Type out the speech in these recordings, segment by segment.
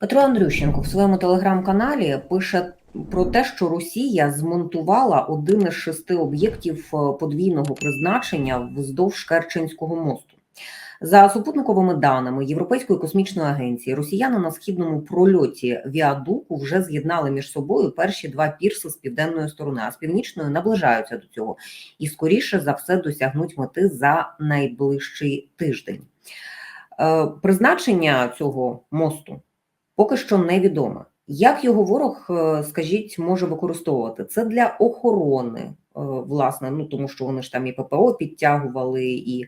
Петро Андрющенко в своєму телеграм-каналі пише про те, що Росія змонтувала один із шести об'єктів е, подвійного призначення вздовж Керченського мосту. За супутниковими даними Європейської космічної агенції, росіяни на східному прольоті Віадуку вже з'єднали між собою перші два пірси з південної сторони, а з північної наближаються до цього і скоріше за все досягнуть мети за найближчий тиждень. Е, Призначення цього мосту поки що невідоме. Як його ворог, е, скажіть, може використовувати це для охорони, е, власне, ну тому що вони ж там і ППО підтягували, і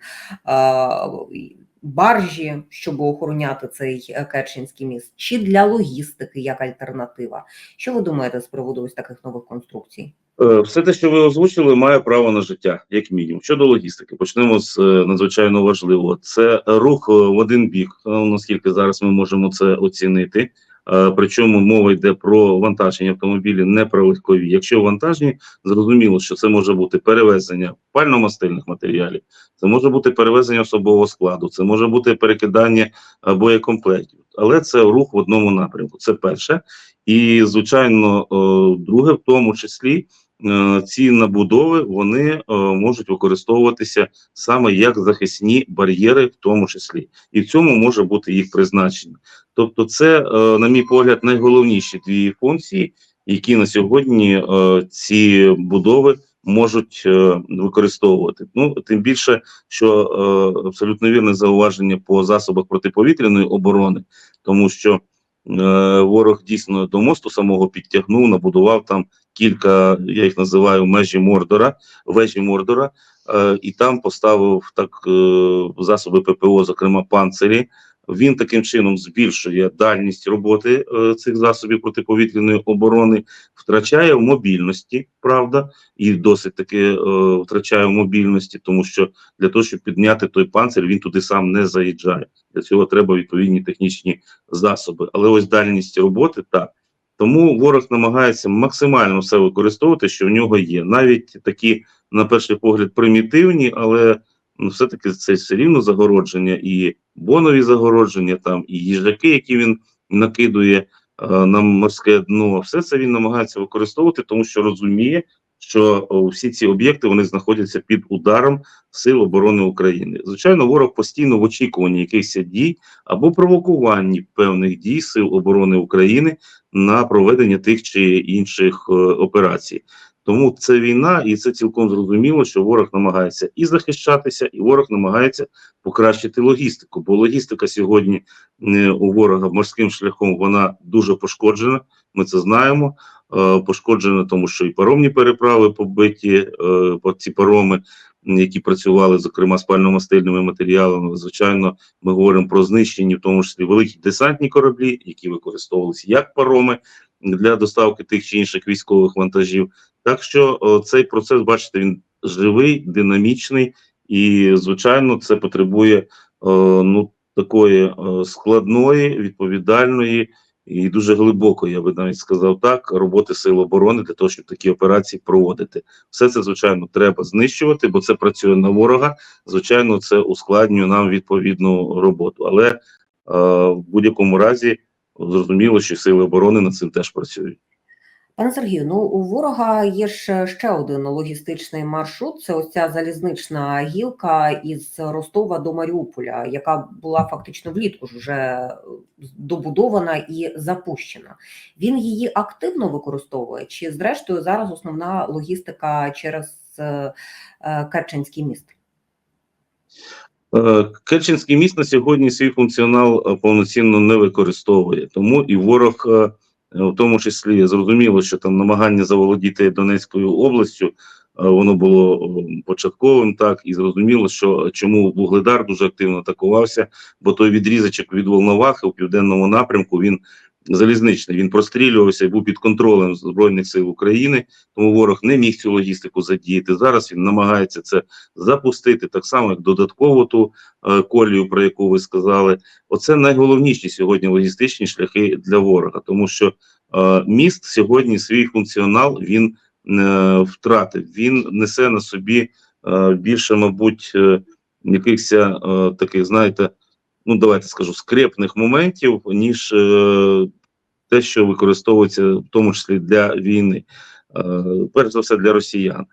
е, і баржі, щоб охороняти цей е, Керченський міст, чи для логістики як альтернатива? Що ви думаєте з приводу ось таких нових конструкцій? Е, Все те, що ви озвучили, має право на життя, як мінімум. Щодо логістики, почнемо з е, надзвичайно важливого. Це рух в один бік, наскільки зараз ми можемо це оцінити. Е, Причому мова йде про вантажні автомобілі, не про легкові. Якщо вантажні, зрозуміло, що це може бути перевезення пальномастильних матеріалів, це може бути перевезення особового складу, це може бути перекидання боєкомплектів, але це рух в одному напрямку. Це перше. І звичайно, е, друге, в тому числі. Е, ці набудови вони е, можуть використовуватися саме як захисні бар'єри, в тому числі, і в цьому може бути їх призначення. Тобто, це, е, на мій погляд, найголовніші дві функції, які на сьогодні ці будови можуть використовувати. Ну тим більше, що абсолютно вірне зауваження по засобах протиповітряної оборони, тому що ворог дійсно до мосту самого підтягнув, набудував там кілька, я їх називаю межі Мордора, вежі Мордора, е, і там поставив так е, засоби ППО, зокрема панцирі. Він таким чином збільшує дальність роботи е, цих засобів протиповітряної оборони, втрачає в мобільності, правда, і досить таки е, втрачає в мобільності, тому що для того, щоб підняти той панцир, він туди сам не заїжджає. Для цього треба відповідні технічні засоби. Але ось дальність роботи так. Тому ворог намагається максимально все використовувати, що в нього є. Навіть такі, на перший погляд, примітивні, але ну, все-таки це все рівно загородження, і бонові загородження, там, і їжаки, які він накидує е, на морське дно. Все це він намагається використовувати, тому що розуміє, що всі ці об'єкти вони знаходяться під ударом Сил оборони України. Звичайно, ворог постійно в очікуванні якихось дій або провокуванні певних дій Сил оборони України на проведення тих чи інших е, операцій. Тому це війна, і це цілком зрозуміло, що ворог намагається і захищатися, і ворог намагається покращити логістику. Бо логістика сьогодні е, у ворога морським шляхом вона дуже пошкоджена. Ми це знаємо. Е, пошкоджена, тому що і паромні переправи побиті, е, ці пароми, які працювали, зокрема, з пальномастильними матеріалами. Звичайно, ми говоримо про знищені, в тому числі великі десантні кораблі, які використовувалися як пароми для доставки тих чи інших військових вантажів. Так що цей процес, бачите, він живий, динамічний, і звичайно, це потребує ну такої складної, відповідальної і дуже глибоко, я би навіть сказав так, роботи сил оборони для того, щоб такі операції проводити. Все це звичайно треба знищувати, бо це працює на ворога. Звичайно, це ускладнює нам відповідну роботу. Але е, в будь-якому разі зрозуміло, що сили оборони над цим теж працюють. Пане Сергію, ну у ворога є ж ще один логістичний маршрут. Це ось ця залізнична гілка із Ростова до Маріуполя, яка була фактично влітку ж вже добудована і запущена. Він її активно використовує, чи зрештою зараз основна логістика через е, е, Керченський міст? Е, Керченський міст на сьогодні свій функціонал е, повноцінно не використовує, тому і ворог, е, в тому числі, зрозуміло, що там намагання заволодіти Донецькою областю, е, воно було е, початковим, так і зрозуміло, що чому Вугледар дуже активно атакувався, бо той відрізочок від Волновахи у південному напрямку він залізничний. Він прострілювався і був під контролем збройних сил України. Тому ворог не міг цю логістику задіяти. Зараз він намагається це запустити так само, як додатково ту е, колію, про яку ви сказали. Оце найголовніші сьогодні логістичні шляхи для ворога, тому що е, міст сьогодні свій функціонал він е, втратив. Він несе на собі більше, мабуть, е, якихось таких, знаєте. Ну давайте скажу, скрепних моментів, ніж е, те, що використовується в тому числі для війни, е, перш за все для росіян.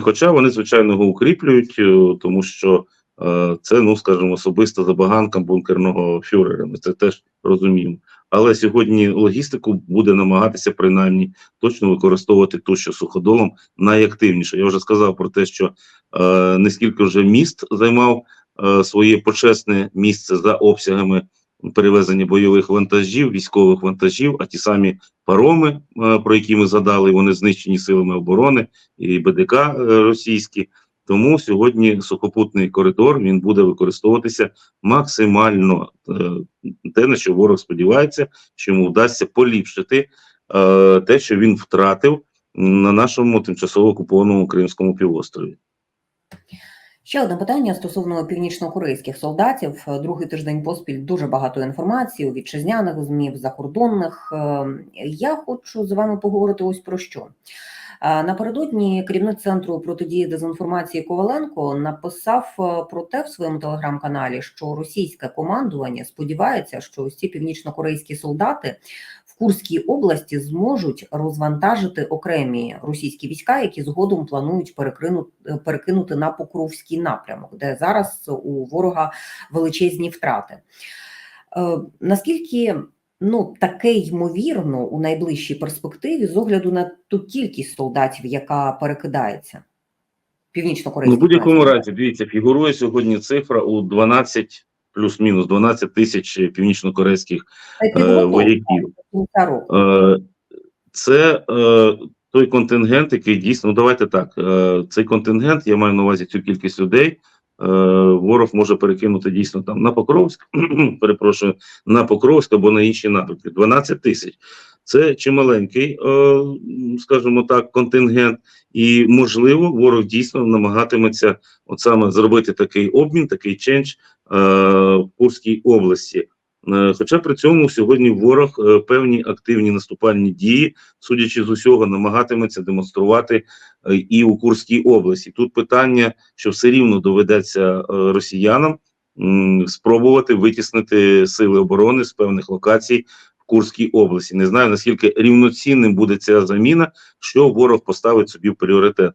Хоча вони, звичайно, його укріплюють, е, тому що е, це, ну скажімо, особиста забаганка бункерного фюрера. Ми це теж розуміємо. Але сьогодні логістику буде намагатися принаймні точно використовувати ту, що суходолом найактивніше. Я вже сказав про те, що е, не скільки вже міст займав своє почесне місце за обсягами перевезення бойових вантажів, військових вантажів, а ті самі пароми, е, про які ми згадали, вони знищені силами оборони і БДК е, російські. Тому сьогодні сухопутний коридор він буде використовуватися максимально е, те, на що ворог сподівається, що йому вдасться поліпшити е, те, що він втратив на нашому тимчасово окупованому Кримському півострові. Ще одне питання стосовно північнокорейських солдатів. Е, Другий тиждень поспіль дуже багато інформації у вітчизняних змів, закордонних. Е, Я хочу з вами поговорити ось про що. Е, Напередодні керівник центру протидії дезінформації Коваленко написав про те в своєму телеграм-каналі, що російське командування сподівається, що ці північнокорейські солдати Курській області зможуть розвантажити окремі російські війська, які згодом планують перекинути, на Покровський напрямок, де зараз у ворога величезні втрати. Е, наскільки ну таке ймовірно у найближчій перспективі з огляду на ту кількість солдатів, яка перекидається? Ну, Північно-корейських в будь-якому разі, дивіться, фігурує сьогодні цифра у 12 плюс-мінус 12 тисяч північно-корейських е, вояків. Е, Це е, той контингент, який дійсно, ну давайте так. е, Цей контингент, я маю на увазі цю кількість людей. е, Ворог може перекинути дійсно там на Покровськ, перепрошую, на Покровськ або на інші напрямки. 12 тисяч. Це чималенький, е, скажімо так, контингент, і можливо, ворог дійсно намагатиметься от саме зробити такий обмін, такий ченж е, в Курській області. Е, Хоча при цьому сьогодні ворог е, певні активні наступальні дії, судячи з усього, намагатиметься демонструвати і у Курській області. Тут питання, що все рівно доведеться росіянам спробувати витіснити сили оборони з певних локацій Курській області. Не знаю наскільки рівноцінним буде ця заміна, що ворог поставить собі в пріоритет.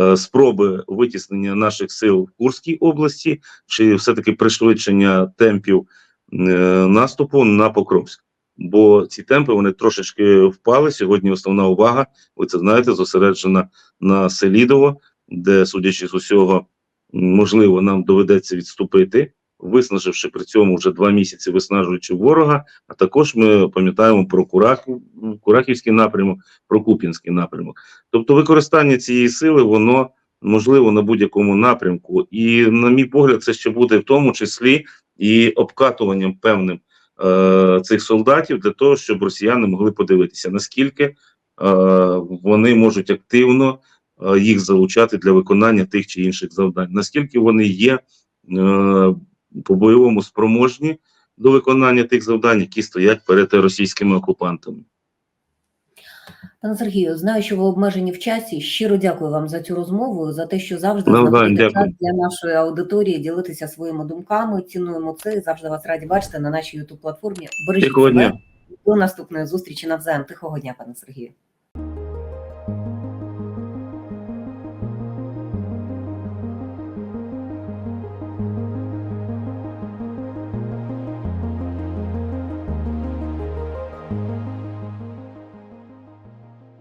Е, Спроби витіснення наших сил в Курській області, чи все-таки пришвидшення темпів е, наступу на Покровськ. Бо ці темпи вони трошечки впали. Сьогодні основна увага, ви це знаєте, зосереджена на Селідово, де, судячи з усього, можливо, нам доведеться відступити, виснаживши при цьому вже два місяці, виснажуючи ворога. А також ми пам'ятаємо про Курахів, Курахівський напрямок, про Куп'янський напрямок. Тобто, використання цієї сили, воно можливо на будь-якому напрямку. І, на мій погляд, це ще буде в тому числі і обкатуванням певним е, цих солдатів для того, щоб росіяни могли подивитися, наскільки е, вони можуть активно е, їх залучати для виконання тих чи інших завдань, наскільки вони є е, по бойовому спроможні до виконання тих завдань, які стоять перед російськими окупантами. Пане Сергію, знаю, що ви обмежені в часі. Щиро дякую вам за цю розмову, за те, що завжди знаходите час для нашої аудиторії, ділитися своїми думками. Цінуємо це і завжди вас раді бачити на нашій youtube платформі. Бережіть себе. дня. До наступної зустрічі навзаєм. Тихого дня, пане Сергію.